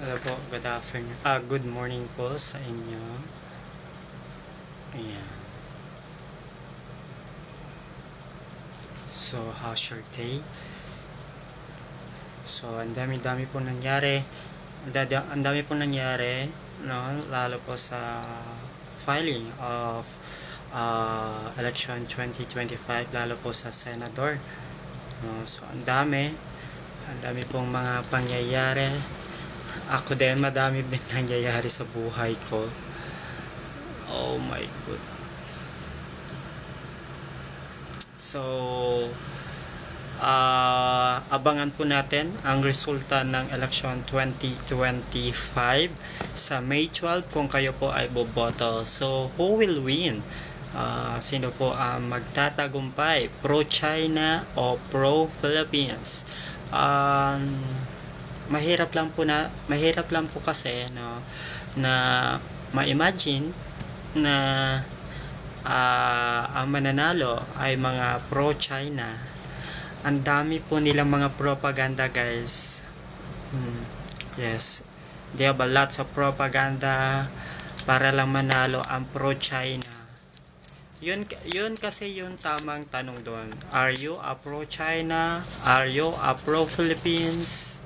Hello po, good afternoon. Ah, good morning po sa inyo. Ayan. So, how's your day? So, ang dami-dami po nangyari. Ang dami po nangyari, no? Lalo po sa filing of uh, election 2025, lalo po sa senador. No? So, ang dami. Ang dami pong mga pangyayari. Ako din, madami din nangyayari sa buhay ko. Oh my god. So, ah abangan po natin ang resulta ng election 2025 sa May 12 kung kayo po ay boboto. So, who will win? Ah, sino po ang magtatagumpay? Pro-China o pro-Philippines? Um, mahirap lang po na mahirap lang po kasi no na ma-imagine na ah, ang mananalo ay mga pro-China. Ang dami po nilang mga propaganda, guys. Hmm, yes. They have a lots of propaganda para lang manalo ang pro-China. Yun, yun kasi yung tamang tanong doon. Are you a pro-China? Are you a pro-Philippines?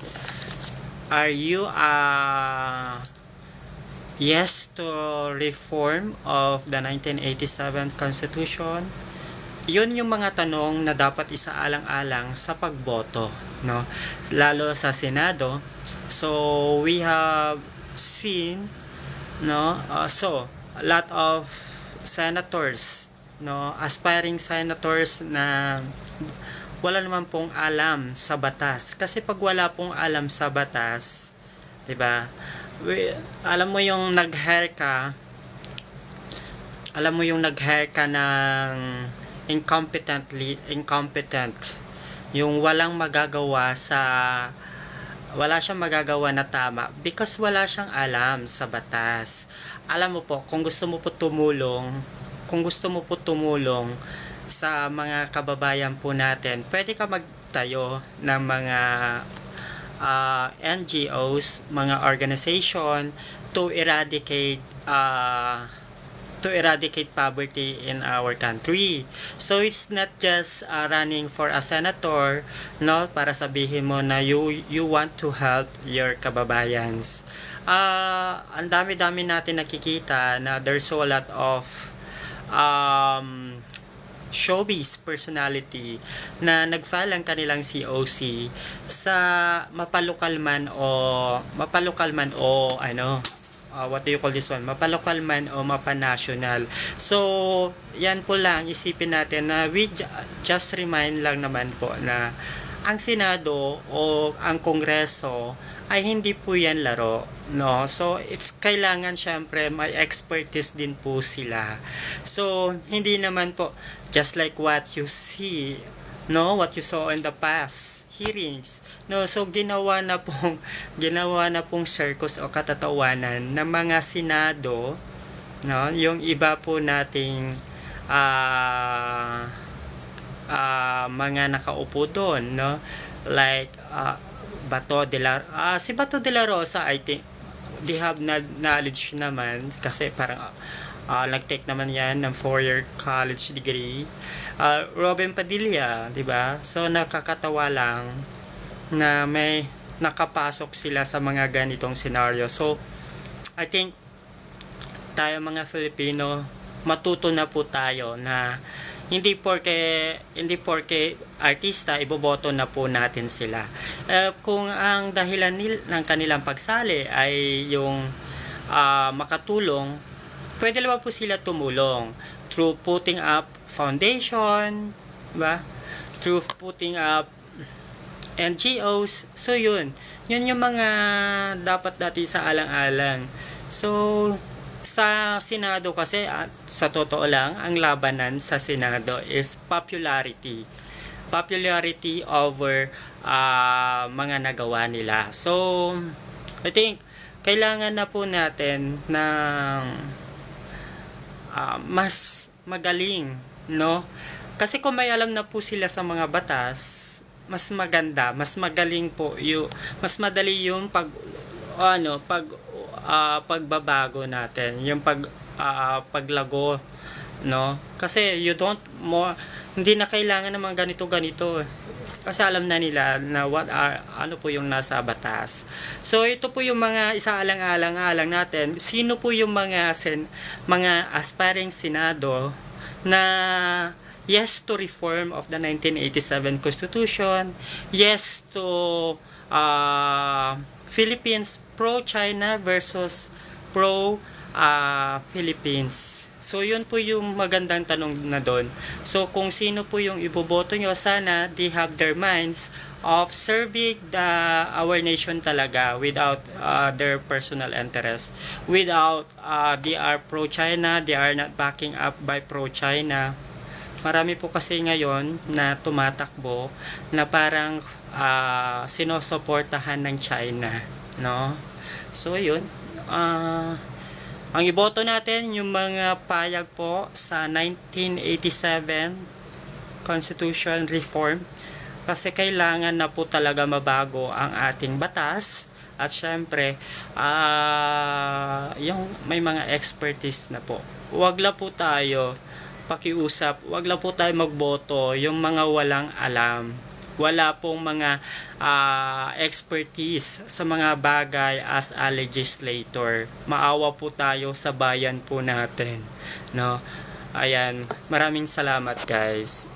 Are you a yes to reform of the 1987 Constitution? Yun yung mga tanong na dapat isaalang-alang sa pagboto, no? Lalo sa Senado. So, we have seen, no? Uh, so, a lot of senators, no? Aspiring senators na wala naman pong alam sa batas. Kasi pag wala pong alam sa batas, 'di ba? Alam mo yung nag-hire ka, alam mo yung nag-hire ka ng incompetently incompetent yung walang magagawa sa wala siyang magagawa na tama because wala siyang alam sa batas. Alam mo po, kung gusto mo po tumulong, kung gusto mo po tumulong sa mga kababayan po natin, pwede ka magtayo ng mga uh, NGOs, mga organization to eradicate uh, to eradicate poverty in our country. So it's not just uh, running for a senator, no, para sabihin mo na you you want to help your kababayans. Ah, ang dami-dami natin nakikita na there's a lot of um, showbiz personality na nag-file ang kanilang COC sa mapalokal man o mapalokal man o ano uh, what do you call this one? Mapalokal man o mapanational so yan po lang isipin natin na we ju- just remind lang naman po na ang Senado o ang Kongreso ay hindi po yan laro no? So it's kailangan syempre may expertise din po sila. So hindi naman po just like what you see no? What you saw in the past hearings no? So ginawa na pong ginawa na pong circus o katatawanan ng mga senado no? Yung iba po nating ah ah, mga nakaupo doon no? Like ah, Bato de la ah, si Bato de la Rosa I think they have na- knowledge naman kasi parang ah, nag-take naman yan ng 4-year college degree Ah, Robin Padilla, 'di ba? So nakakatawa lang na may nakapasok sila sa mga ganitong scenario. So I think tayo mga Filipino matuto na po tayo na hindi porke hindi porke artista iboboto na po natin sila. Eh, kung ang dahilan nil, ng kanilang pagsali ay yung ah, makatulong, pwede naman po sila tumulong through putting up foundation, ba? Through putting up NGOs. So yun, yun yung mga dapat dati sa alang-alang. So sa Senado kasi at sa totoo lang ang labanan sa Senado is popularity. Popularity over ah, mga nagawa nila. So I think kailangan na po natin ng ah, mas magaling, no? Kasi kung may alam na po sila sa mga batas, mas maganda, mas magaling po yung mas madali yung pag ano, pag ah, pagbabago natin, yung pag ah, paglago, no? Kasi you don't mo hindi na kailangan ng mga ganito ganito. Kasi alam na nila na what are, ano po yung nasa batas. So ito po yung mga isaalang-alang-alang natin. Sino po yung mga sen, mga aspiring senado na yes to reform of the 1987 Constitution, yes to uh, Philippines pro-China versus pro-Philippines. So, yun po yung magandang tanong na doon. So, kung sino po yung iboboto nyo, sana they have their minds of serving the our nation talaga without uh, their personal interest. Without uh, they are pro-China, they are not backing up by pro-China. Marami po kasi ngayon na tumatakbo na parang uh, sinusuportahan ng China, no? So, yun. Ah... Ang iboto natin yung mga payag po sa 1987 Constitution Reform kasi kailangan na po talaga mabago ang ating batas at syempre ah yung may mga expertise na po. Huwag la po tayo pakiusap, huwag la po tayo magboto yung mga walang alam wala pong mga ah, expertise sa mga bagay as a legislator. Maawa po tayo sa bayan po natin, no? Ayan, maraming salamat guys.